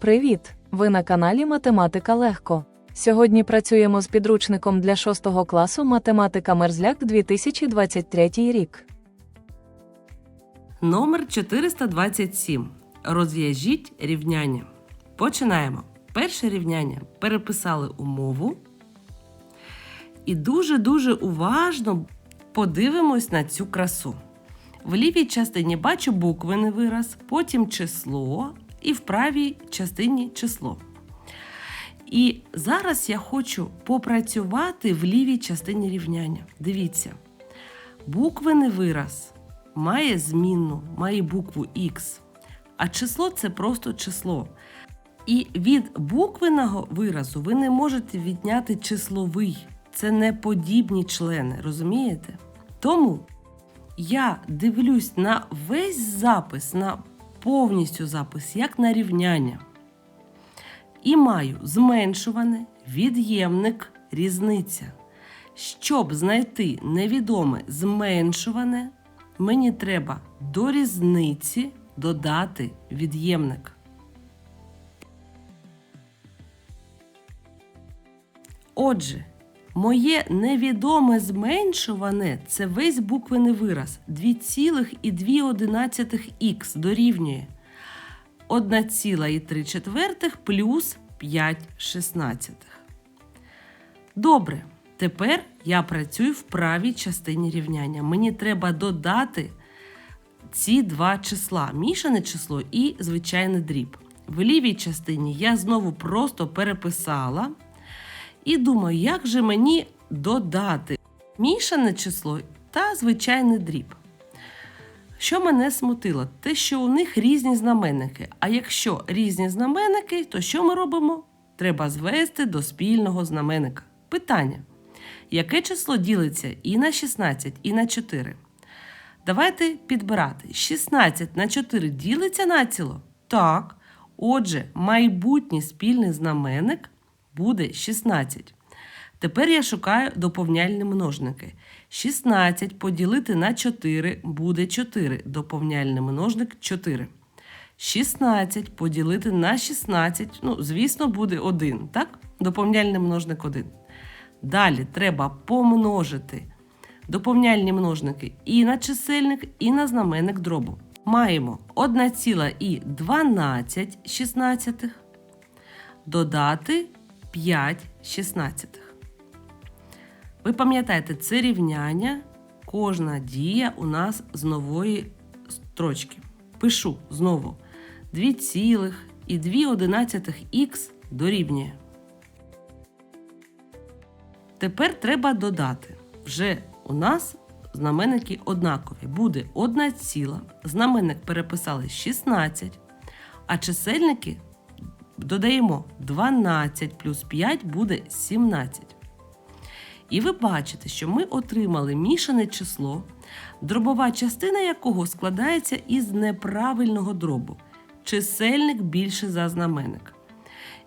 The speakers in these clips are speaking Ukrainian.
Привіт! Ви на каналі Математика Легко. Сьогодні працюємо з підручником для 6 класу Математика Мерзляк 2023 рік. Номер 427. Розв'яжіть рівняння. Починаємо. Перше рівняння. Переписали умову. І дуже-дуже уважно подивимось на цю красу. В лівій частині бачу буквений вираз, потім число, і в правій частині число. І зараз я хочу попрацювати в лівій частині рівняння. Дивіться, буквений вираз має змінну, має букву Х, а число це просто число. І від буквеного виразу ви не можете відняти числовий. Це не подібні члени, розумієте? Тому я дивлюсь на весь запис, на повністю запис, як на рівняння. І маю зменшуване, від'ємник, різниця. Щоб знайти невідоме зменшуване, мені треба до різниці додати від'ємник. Отже, моє невідоме зменшуване це весь буквений вираз 2,2х дорівнює 1,3 плюс 5 шістнадцятих. Добре, тепер я працюю в правій частині рівняння. Мені треба додати ці два числа мішане число і звичайний дріб. В лівій частині я знову просто переписала і думаю, як же мені додати мішане число та звичайний дріб. Що мене смутило? Те, що у них різні знаменники. А якщо різні знаменники, то що ми робимо? Треба звести до спільного знаменника. Питання: яке число ділиться і на 16, і на 4? Давайте підбирати. 16 на 4 ділиться націло? Так. Отже, майбутній спільний знаменник буде 16. Тепер я шукаю доповняльні множники. 16 поділити на 4 буде 4. Доповняльний множник 4. 16 поділити на 16, ну, звісно, буде 1, так? Доповняльний множник 1. Далі треба помножити доповняльні множники і на чисельник, і на знаменник дробу. Маємо 1,12 шістнадцятих додати 5 шістнадцятих. Ви пам'ятаєте, це рівняння, кожна дія у нас з нової строчки. Пишу знову 2,2х дорівнює. Тепер треба додати. Вже у нас знаменники однакові. Буде 1 ціла. Знаменник переписали 16, а чисельники додаємо 12 плюс 5 буде 17. І ви бачите, що ми отримали мішане число, дробова частина якого складається із неправильного дробу. Чисельник більше за знаменник.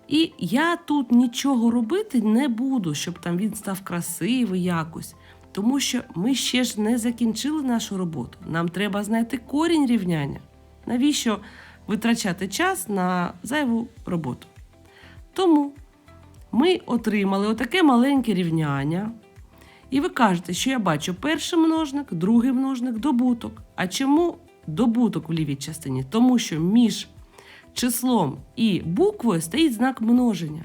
І я тут нічого робити не буду, щоб там він став красивий якось. Тому що ми ще ж не закінчили нашу роботу. Нам треба знайти корінь рівняння. Навіщо витрачати час на зайву роботу? Тому ми отримали отаке маленьке рівняння. І ви кажете, що я бачу перший множник, другий множник, добуток. А чому добуток в лівій частині? Тому що між числом і буквою стоїть знак множення.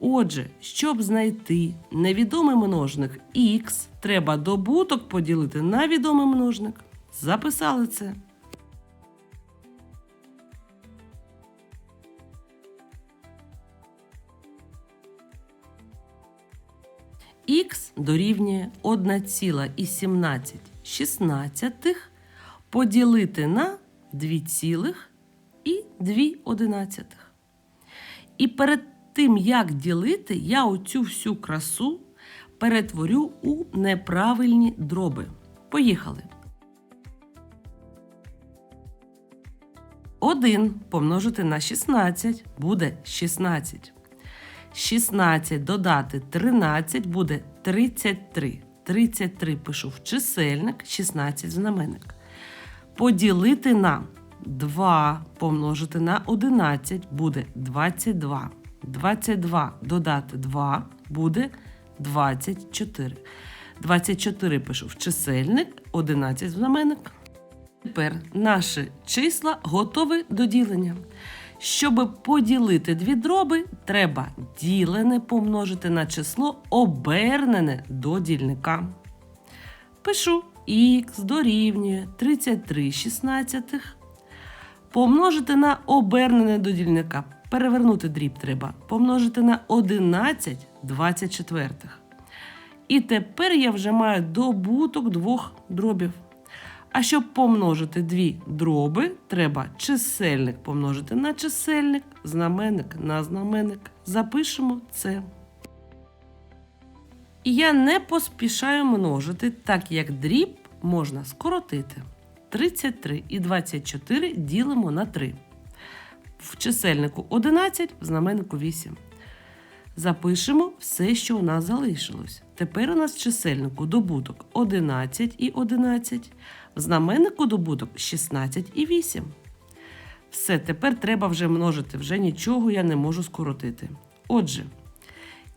Отже, щоб знайти невідомий множник х, треба добуток поділити на відомий множник. Записали це. Х дорівнює 1,17 поділити на 2,2. І перед тим, як ділити, я оцю всю красу перетворю у неправильні дроби. Поїхали. 1 помножити на 16 буде 16. 16 додати 13 буде 33. 33 пишу в чисельник, 16 в знаменник. Поділити на 2 помножити на 11 буде 22. 22 додати 2 буде 24. 24 пишу в чисельник, 11 в знаменник. Тепер наші числа готові до ділення. Щоб поділити дві дроби, треба ділене помножити на число обернене до дільника. Пишу х дорівнює 33 шістнадцятих. Помножити на обернене до дільника. Перевернути дріб треба. Помножити на 11 24. І тепер я вже маю добуток двох дробів. А щоб помножити дві дроби, треба чисельник помножити на чисельник, знаменник на знаменник. Запишемо це. І я не поспішаю множити, так як дріб можна скоротити. 33 і 24 ділимо на 3. В чисельнику 11, в знаменнику 8. Запишемо все, що у нас залишилось. Тепер у нас в чисельнику добуток 11 і 11, знаменнику добуток 16 і 8. Все, тепер треба вже множити, вже нічого я не можу скоротити. Отже,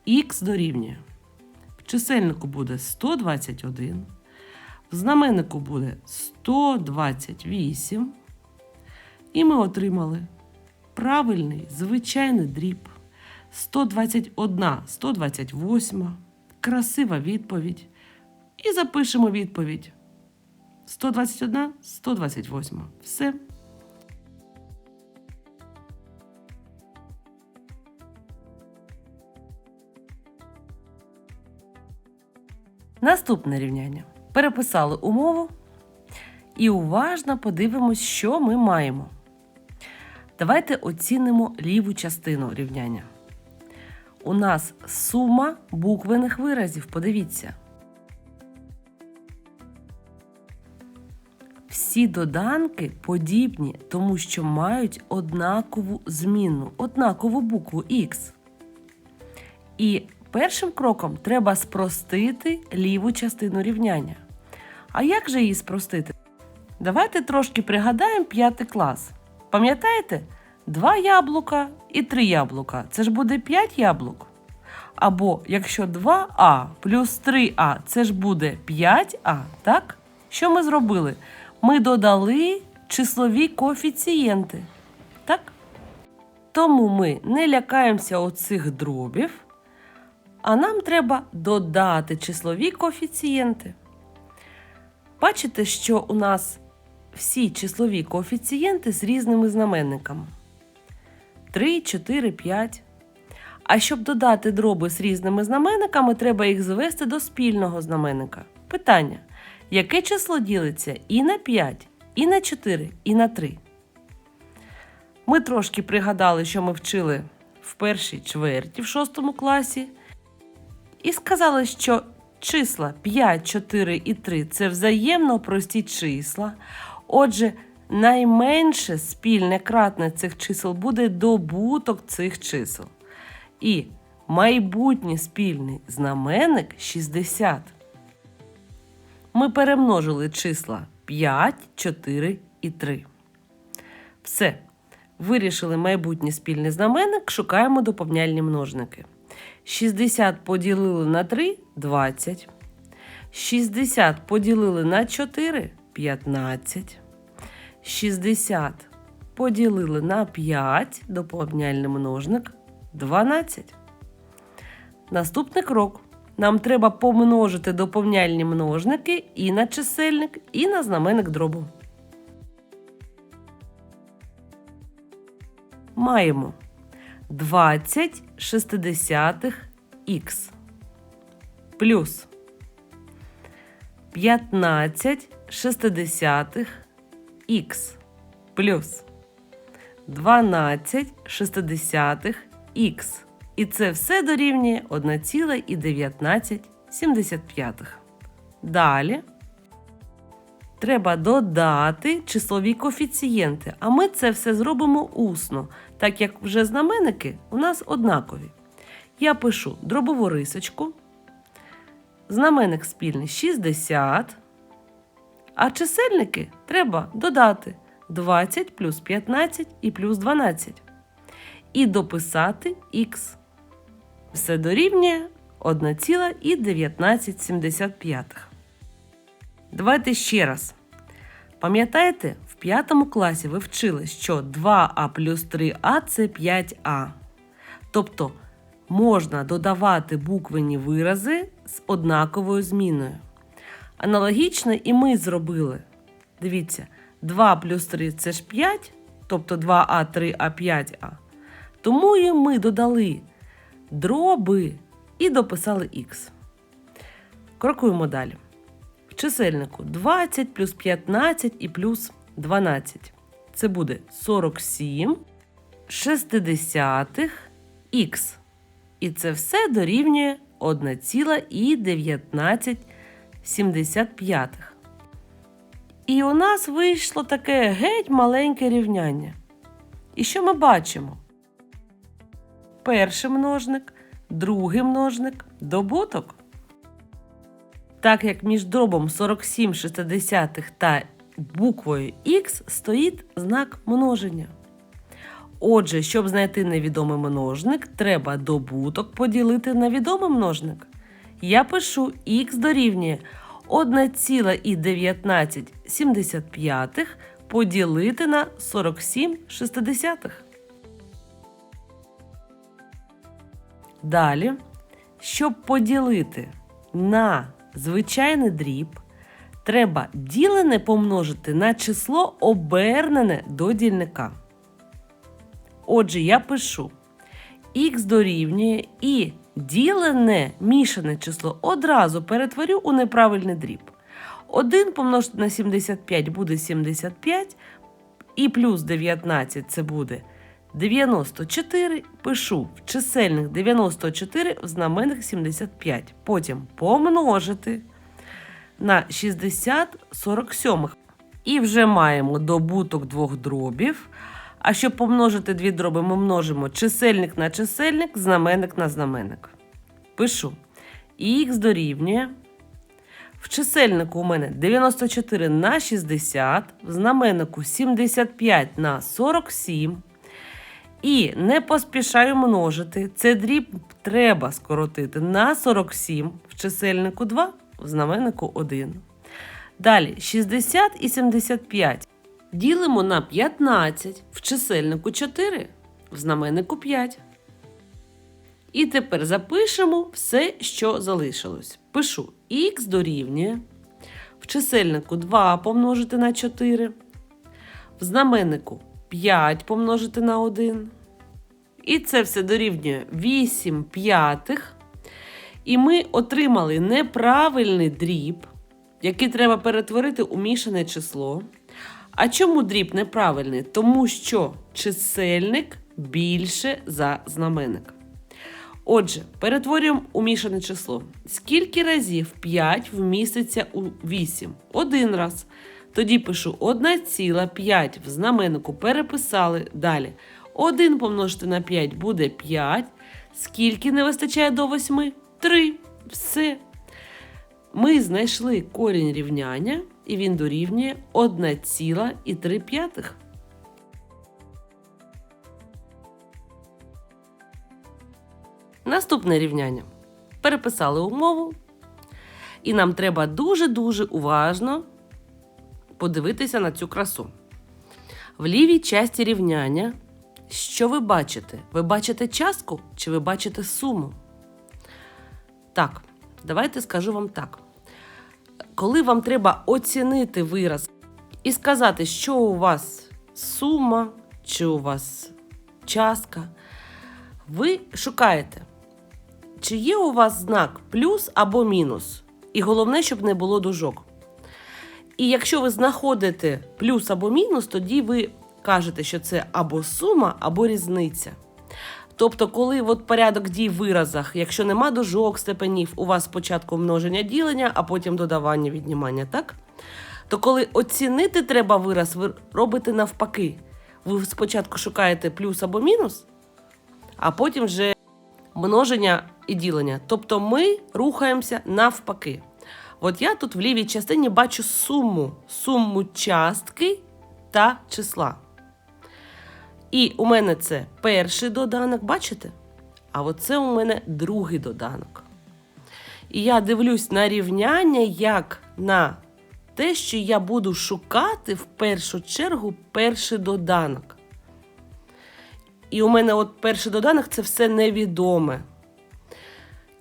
х дорівнює. В чисельнику буде 121, в знаменнику буде 128. І ми отримали правильний звичайний дріб. 121, 128. Красива відповідь. І запишемо відповідь. 121, 128. Все. Наступне рівняння. Переписали умову і уважно подивимось, що ми маємо. Давайте оцінимо ліву частину рівняння. У нас сума буквених виразів. Подивіться. Всі доданки подібні, тому що мають однакову змінну, однакову букву Х. І першим кроком треба спростити ліву частину рівняння. А як же її спростити? Давайте трошки пригадаємо п'ятий клас. Пам'ятаєте? Два яблука і три яблука. Це ж буде 5 яблук. Або якщо 2а плюс 3а, це ж буде 5а, так? Що ми зробили? Ми додали числові коефіцієнти. Так? Тому ми не лякаємося оцих дробів, а нам треба додати числові коефіцієнти. Бачите, що у нас всі числові коефіцієнти з різними знаменниками. 3, 4, 5. А щоб додати дроби з різними знаменниками, треба їх звести до спільного знаменника. Питання: яке число ділиться і на 5, і на 4, і на 3? Ми трошки пригадали, що ми вчили в першій чверті в шостому класі. І сказали, що числа 5, 4 і 3 це взаємно прості числа. Отже, найменше спільне кратне цих чисел буде добуток цих чисел. І майбутній спільний знаменник 60. Ми перемножили числа 5, 4 і 3. Все. Вирішили майбутній спільний знаменник, шукаємо доповняльні множники. 60 поділили на 3 20. 60 поділили на 4 15. 60 поділили на 5 доповняльний множник 12. Наступний крок. Нам треба помножити доповняльні множники і на чисельник, і на знаменник дробу. Маємо 20 шестидесятих х плюс 15 шестидесятих х плюс 12 шестидесятих х. І це все дорівнює 1,1975. Далі треба додати числові коефіцієнти, а ми це все зробимо усно, так як вже знаменники у нас однакові. Я пишу дробову рисочку, знаменник спільний 60, а чисельники треба додати 20 плюс 15 і плюс 12. І дописати х. Все дорівнює 1,1975. Давайте ще раз. Пам'ятаєте, в п'ятому класі ви вчили, що 2а плюс 3а це 5а. Тобто можна додавати буквені вирази з однаковою зміною. Аналогічно і ми зробили. Дивіться, 2 плюс 3 це ж 5, тобто 2а, 3а, 5а. Тому і ми додали дроби і дописали х. Крокуємо далі. В чисельнику 20 плюс 15 і плюс 12. Це буде 47 шестидесятих х. І це все дорівнює 1,1975. І у нас вийшло таке геть маленьке рівняння. І що ми бачимо? Перший множник, другий множник, добуток. Так як між дробом 47 шестидесятих та буквою Х стоїть знак множення. Отже, щоб знайти невідомий множник, треба добуток поділити на відомий множник. Я пишу х дорівнює 1,1975 поділити на 47 шестидесятих. Далі, щоб поділити на звичайний дріб, треба ділене помножити на число обернене до дільника. Отже, я пишу х дорівнює і ділене мішане число одразу перетворю у неправильний дріб. 1 помножити на 75 буде 75, і плюс 19 це буде 94. Пишу в чисельних 94, в знаменних 75. Потім помножити на 60 47. І вже маємо добуток двох дробів. А щоб помножити дві дроби, ми множимо чисельник на чисельник, знаменник на знаменник. Пишу. Х дорівнює. В чисельнику у мене 94 на 60, в знаменнику 75 на 47. І не поспішаю множити. Це дріб треба скоротити на 47 в чисельнику 2, в знаменнику 1. Далі 60 і 75. Ділимо на 15 в чисельнику 4, в знаменнику 5. І тепер запишемо все, що залишилось. Пишу х дорівнює в чисельнику 2 помножити на 4, в знаменнику 5 помножити на 1. І це все дорівнює 8 п'ятих. І ми отримали неправильний дріб, який треба перетворити у мішане число. А чому дріб неправильний? Тому що чисельник більше за знаменник. Отже, перетворюємо у мішане число. Скільки разів 5 вміститься у 8? Один раз. Тоді пишу 1,5 в знаменнику переписали. Далі. 1 помножити на 5 буде 5. Скільки не вистачає до 8? 3. Все. Ми знайшли корінь рівняння, і він дорівнює 1,3. Наступне рівняння. Переписали умову, і нам треба дуже-дуже уважно подивитися на цю красу. В лівій часті рівняння, що ви бачите? Ви бачите частку чи ви бачите суму? Так, давайте скажу вам так. Коли вам треба оцінити вираз і сказати, що у вас сума, чи у вас частка, ви шукаєте, чи є у вас знак плюс або мінус. І головне, щоб не було дужок. І якщо ви знаходите плюс або мінус, тоді ви кажете, що це або сума, або різниця. Тобто, коли от порядок дій в виразах, якщо нема дужок, степенів, у вас спочатку множення ділення, а потім додавання віднімання, так? То коли оцінити треба вираз, ви робите навпаки. Ви спочатку шукаєте плюс або мінус, а потім вже множення і ділення. Тобто ми рухаємося навпаки. От я тут в лівій частині бачу суму, суму частки та числа. І у мене це перший доданок, бачите? А оце у мене другий доданок. І я дивлюсь на рівняння як на те, що я буду шукати в першу чергу перший доданок. І у мене от перший доданок це все невідоме.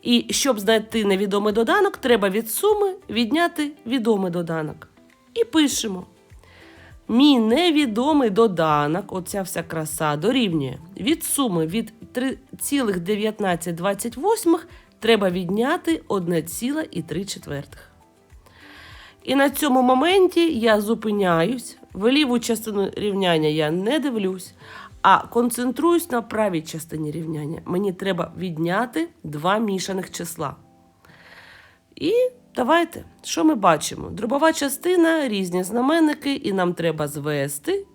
І щоб знайти невідомий доданок, треба від суми відняти відомий доданок. І пишемо. Мій невідомий доданок, оця вся краса, дорівнює від суми від 3,1928 треба відняти 1,3. І на цьому моменті я зупиняюсь, в ліву частину рівняння я не дивлюсь, а концентруюсь на правій частині рівняння. Мені треба відняти два мішаних числа. І давайте, що ми бачимо? Дробова частина, різні знаменники, і нам треба звести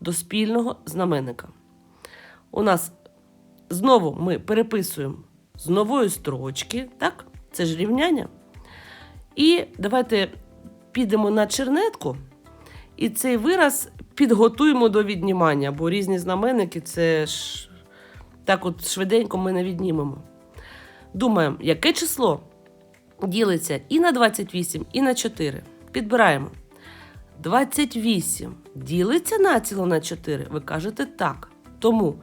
до спільного знаменника. У нас знову ми переписуємо з нової строчки, так? Це ж рівняння. І давайте підемо на чернетку, і цей вираз підготуємо до віднімання, бо різні знаменники це ж так от швиденько ми не віднімемо. Думаємо, яке число ділиться і на 28, і на 4. Підбираємо. 28 ділиться націло на 4. Ви кажете так. Тому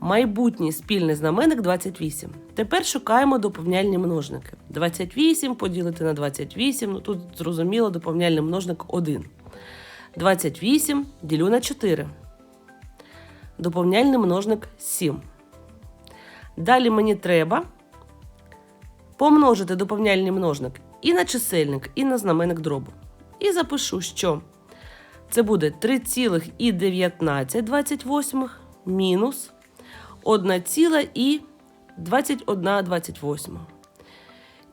майбутній спільний знаменник 28. Тепер шукаємо доповняльні множники. 28 поділити на 28. Ну тут зрозуміло, доповняльний множник 1. 28 ділю на 4. Доповняльний множник 7. Далі мені треба помножити доповняльний множник і на чисельник, і на знаменник дробу. І запишу, що це буде 3,1928 мінус 1,2128.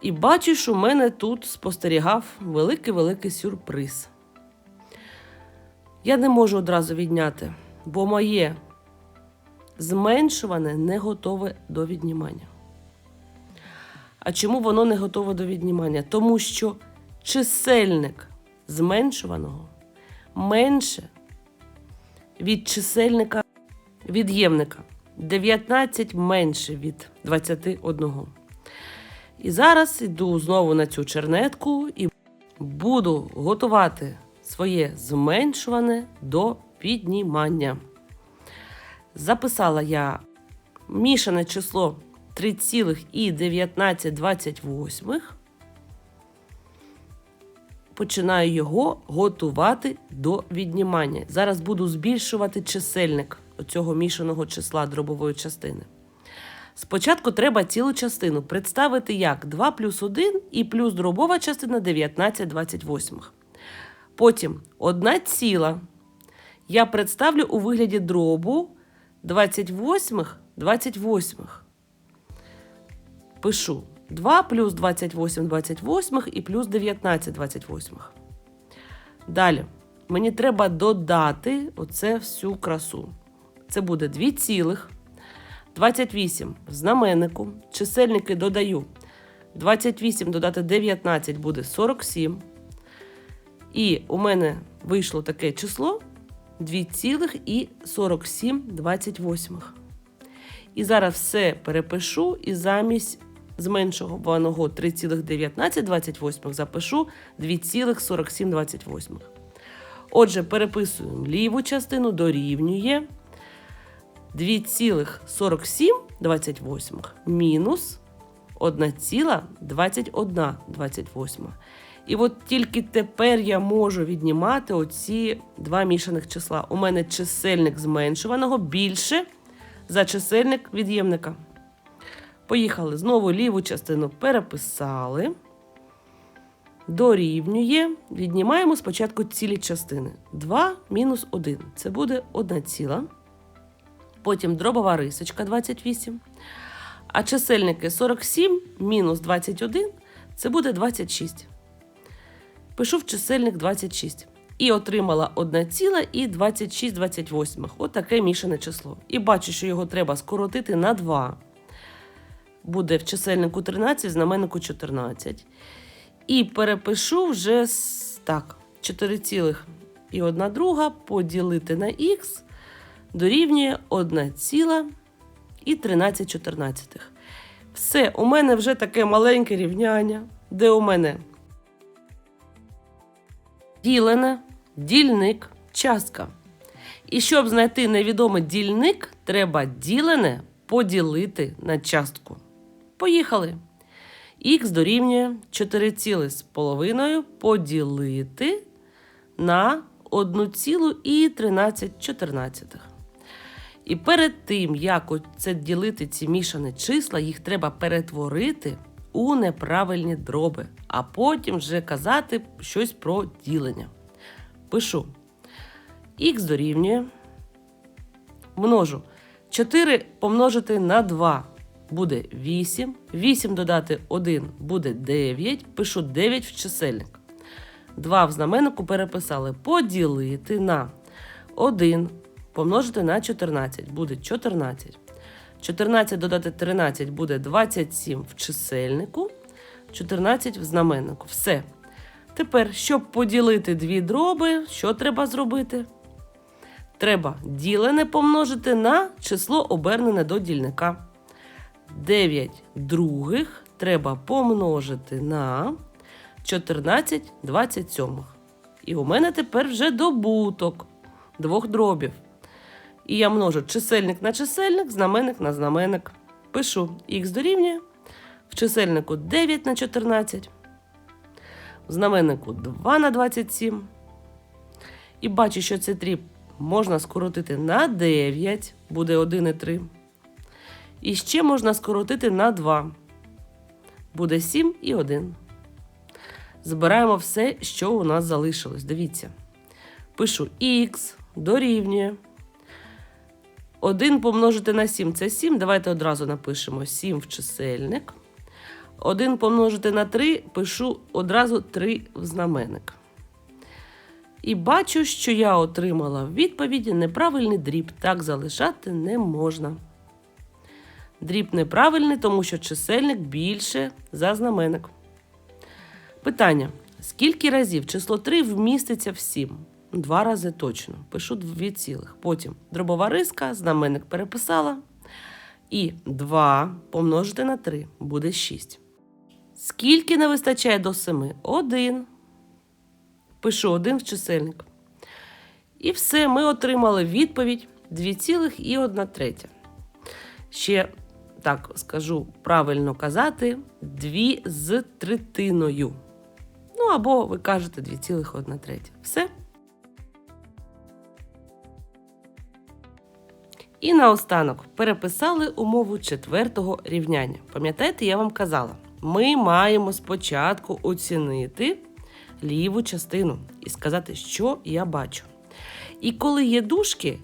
І бачу, що в мене тут спостерігав великий-великий сюрприз. Я не можу одразу відняти, бо моє зменшуване не готове до віднімання. А чому воно не готове до віднімання? Тому що чисельник зменшуваного менше від чисельника від'ємника. 19 менше від 21. І зараз йду знову на цю чернетку і буду готувати своє зменшуване до піднімання. Записала я мішане число 3,1928. Починаю його готувати до віднімання. Зараз буду збільшувати чисельник цього мішаного числа дробової частини. Спочатку треба цілу частину представити як 2 плюс 1 і плюс дробова частина 19 28. Потім 1 ціла. Я представлю у вигляді дробу 28 28. Пишу 2 плюс 28 28 і плюс 19 28. Далі. Мені треба додати оце всю красу. Це буде 2 цілих. 28 в знаменнику. Чисельники додаю. 28 додати 19 буде 47. І у мене вийшло таке число 2,4728. І зараз все перепишу і замість зменшуваного 3,1928 запишу 2,4728. Отже, переписуємо ліву частину дорівнює 2,4728 мінус 1,2128. І от тільки тепер я можу віднімати оці два мішаних числа. У мене чисельник зменшуваного більше за чисельник від'ємника. Поїхали. Знову ліву частину переписали. Дорівнює. Віднімаємо спочатку цілі частини. 2 мінус 1. Це буде 1 ціла. Потім дробова рисочка 28. А чисельники 47 мінус 21 це буде 26. Пишу в чисельник 26. І отримала 1 ціла і 26 28. От таке мішане число. І бачу, що його треба скоротити на 2. Буде в чисельнику 13, в знаменнику 14. І перепишу вже так, 4 цілих і 1 друга поділити на х дорівнює 1 ціла і 13 чотирнадцятих. Все, у мене вже таке маленьке рівняння, де у мене ділене, дільник, частка. І щоб знайти невідомий дільник, треба ділене поділити на частку. Поїхали. Х дорівнює 4,5 поділити на 1,13. І перед тим, як це ділити ці мішані числа, їх треба перетворити у неправильні дроби, а потім вже казати щось про ділення. Пишу. Х дорівнює. Множу. 4 помножити на 2 буде 8. 8 додати 1 буде 9. Пишу 9 в чисельник. 2 в знаменнику переписали. Поділити на 1 помножити на 14 буде 14. 14 додати 13 буде 27 в чисельнику, 14 в знаменнику. Все. Тепер, щоб поділити дві дроби, що треба зробити? Треба ділене помножити на число обернене до дільника. 9 других треба помножити на 14 27. І у мене тепер вже добуток двох дробів. І я множу чисельник на чисельник, знаменник на знаменник. Пишу х дорівнює. В чисельнику 9 на 14, в знаменнику 2 на 27. І бачу, що цей дріб можна скоротити на 9, буде 1 і 3. І ще можна скоротити на 2. Буде 7 і 1. Збираємо все, що у нас залишилось. Дивіться. Пишу х дорівнює. 1 помножити на 7 це 7. Давайте одразу напишемо 7 в чисельник. 1 помножити на 3, пишу одразу 3 в знаменник. І бачу, що я отримала в відповіді неправильний дріб. Так залишати не можна. Дріб неправильний, тому що чисельник більше за знаменник. Питання: скільки разів число 3 вміститься в 7? Два рази точно. Пишу дві цілих. Потім дробова риска, знаменник переписала. І 2 помножити на 3 буде 6. Скільки не вистачає до 7? 1. Пишу 1 в чисельник. І все, ми отримали відповідь 2,1 третя. Ще так скажу правильно казати, 2 з третиною. Ну або ви кажете 2,1 третя. Все. І наостанок переписали умову четвертого рівняння. Пам'ятаєте, я вам казала, ми маємо спочатку оцінити ліву частину і сказати, що я бачу. І коли є дужки,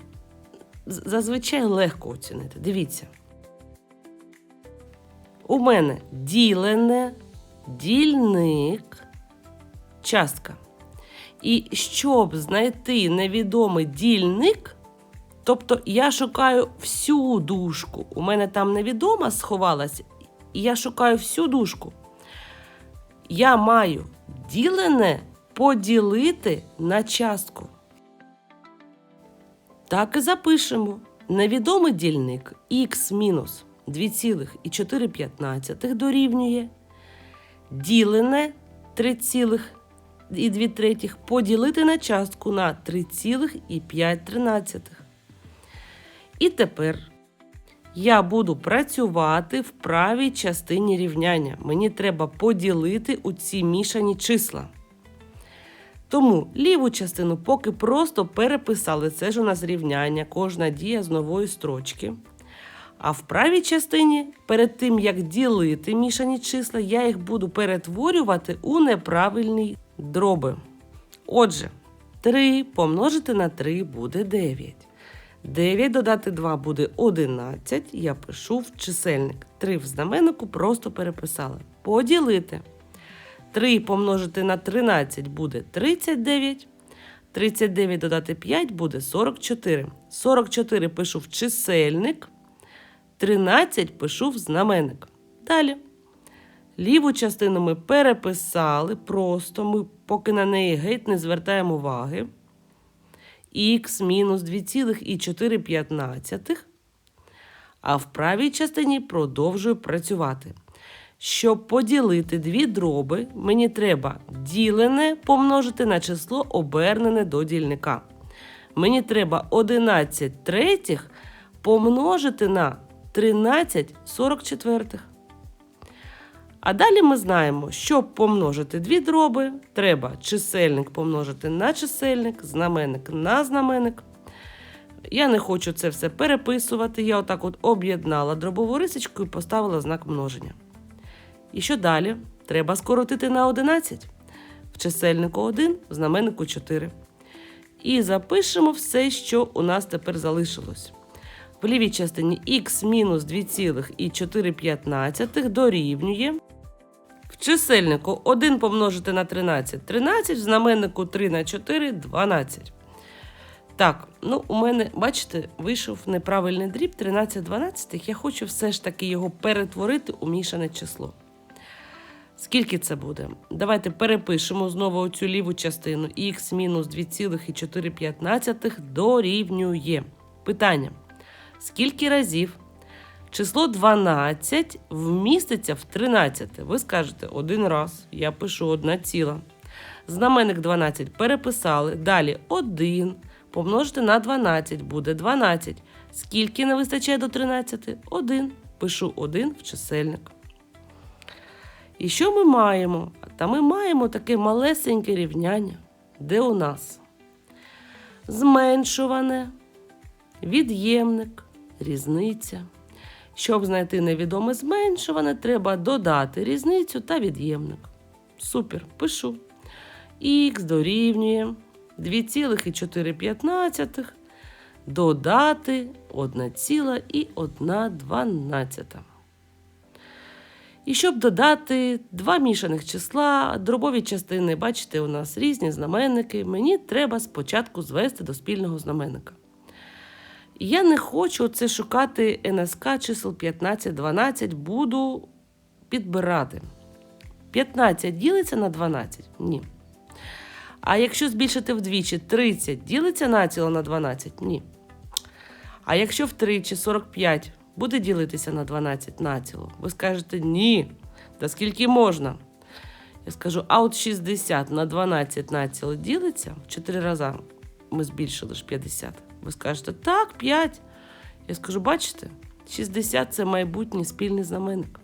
зазвичай легко оцінити. Дивіться. У мене ділене, дільник, частка. І щоб знайти невідомий дільник, тобто я шукаю всю дужку. У мене там невідома сховалась, і я шукаю всю дужку. Я маю ділене поділити на частку. Так і запишемо. Невідомий дільник х мінус 2,4 дорівнює ділене 3,2 поділити на частку на 3,5. І тепер я буду працювати в правій частині рівняння. Мені треба поділити у ці мішані числа. Тому ліву частину поки просто переписали. Це ж у нас рівняння, кожна дія з нової строчки. А в правій частині, перед тим як ділити мішані числа, я їх буду перетворювати у неправильні дроби. Отже, 3 помножити на 3 буде 9. 9 додати 2 буде 11. Я пишу в чисельник. 3 в знаменнику просто переписали. Поділити. 3 помножити на 13 буде 39. 39 додати 5 буде 44. 44 пишу в чисельник. 13 пишу в знаменник. Далі. Ліву частину ми переписали просто, ми поки на неї геть не звертаємо уваги. Х мінус 2,4. А в правій частині продовжую працювати. Щоб поділити дві дроби, мені треба ділене помножити на число обернене до дільника. Мені треба 11 третіх помножити на 13 44. А далі ми знаємо, щоб помножити дві дроби, треба чисельник помножити на чисельник, знаменник на знаменник. Я не хочу це все переписувати. Я отак от об'єднала дробову рисочку і поставила знак множення. І що далі? Треба скоротити на 11. В чисельнику 1, в знаменнику 4. І запишемо все, що у нас тепер залишилось. В лівій частині х мінус 2,4 дорівнює. В чисельнику 1 помножити на 13 13, в знаменнику 3 на 4 12. Так, ну у мене, бачите, вийшов неправильний дріб 13 12. Я хочу все ж таки його перетворити у мішане число. Скільки це буде? Давайте перепишемо знову цю ліву частину. х мінус 2,4 дорівнює. Питання. Скільки разів число 12 вміститься в 13? Ви скажете один раз. Я пишу одна ціла. Знаменник 12 переписали. Далі 1 помножити на 12 буде 12. Скільки не вистачає до 13? 1. Пишу 1 в чисельник. І що ми маємо? Та ми маємо таке малесеньке рівняння, де у нас зменшуване, від'ємник, різниця. Щоб знайти невідоме зменшуване, треба додати різницю та від'ємник. Супер, пишу. Х дорівнює 2,4 додати 1,1. І щоб додати два мішаних числа, дробові частини, бачите, у нас різні знаменники, мені треба спочатку звести до спільного знаменника. Я не хочу це шукати НСК чисел 15, 12, буду підбирати. 15 ділиться на 12? Ні. А якщо збільшити вдвічі 30 ділиться націло на 12? Ні. А якщо втричі 45 буде ділитися на 12 націло? Ви скажете ні. Та скільки можна? Я скажу, а от 60 на 12 націло ділиться в 4 рази. Ми збільшили ж 50. Ви скажете, так, 5. Я скажу, бачите, 60 це майбутній спільний знаменник.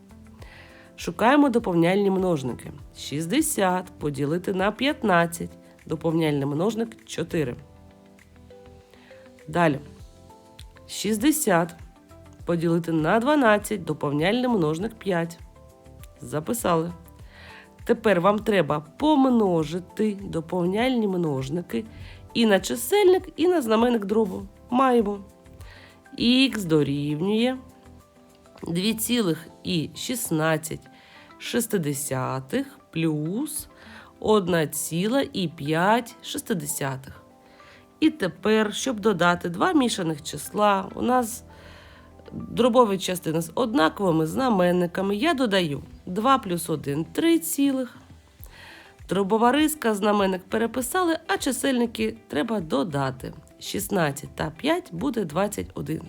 Шукаємо доповняльні множники. 60 поділити на 15. Доповняльний множник 4. Далі. 60 поділити на 12. Доповняльний множник 5. Записали. Тепер вам треба помножити доповняльні множники і на чисельник, і на знаменник дробу. Маємо. Х дорівнює 2,16 плюс 1,5. І тепер, щоб додати два мішаних числа, у нас дробові частини з однаковими знаменниками. Я додаю 2 плюс 1 3 цілих. Дробова риска, знаменник переписали, а чисельники треба додати. 16 та 5 буде 21.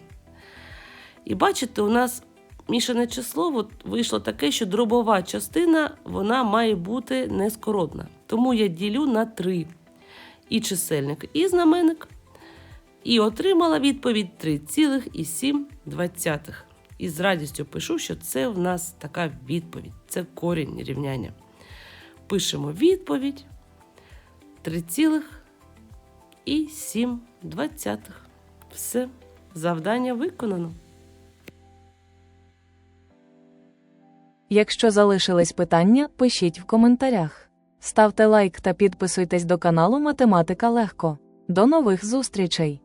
І бачите, у нас мішане число от вийшло таке, що дробова частина вона має бути нескоротна. Тому я ділю на 3 і чисельник, і знаменник. І отримала відповідь 3,7. І з радістю пишу, що це в нас така відповідь. Це корінь рівняння. Пишемо відповідь 3,7. Все, завдання виконано. Якщо залишились питання, пишіть в коментарях. Ставте лайк та підписуйтесь до каналу Математика Легко. До нових зустрічей!